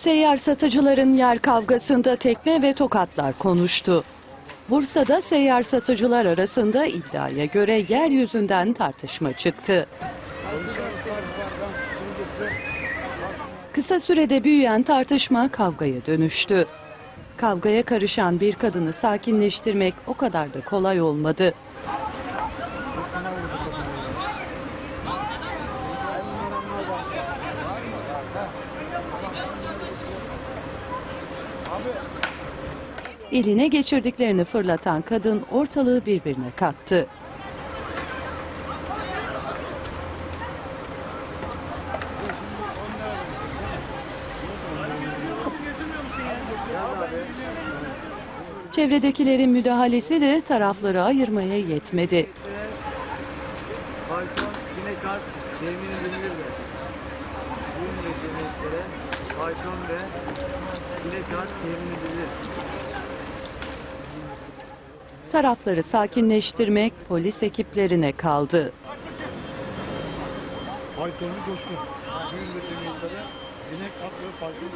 Seyyar satıcıların yer kavgasında tekme ve tokatlar konuştu. Bursa'da seyyar satıcılar arasında iddiaya göre yeryüzünden tartışma çıktı. Kısa sürede büyüyen tartışma kavgaya dönüştü. Kavgaya karışan bir kadını sakinleştirmek o kadar da kolay olmadı. Eline geçirdiklerini fırlatan kadın ortalığı birbirine kattı. Çevredekilerin müdahalesi de tarafları ayırmaya yetmedi. Fayton yine kart temin edilir de. Ürün yeteneklere fayton ve temin edilir. Tarafları sakinleştirmek polis ekiplerine kaldı. Faytonlu coşkun. Ürün yeteneklere binek at ve fayton.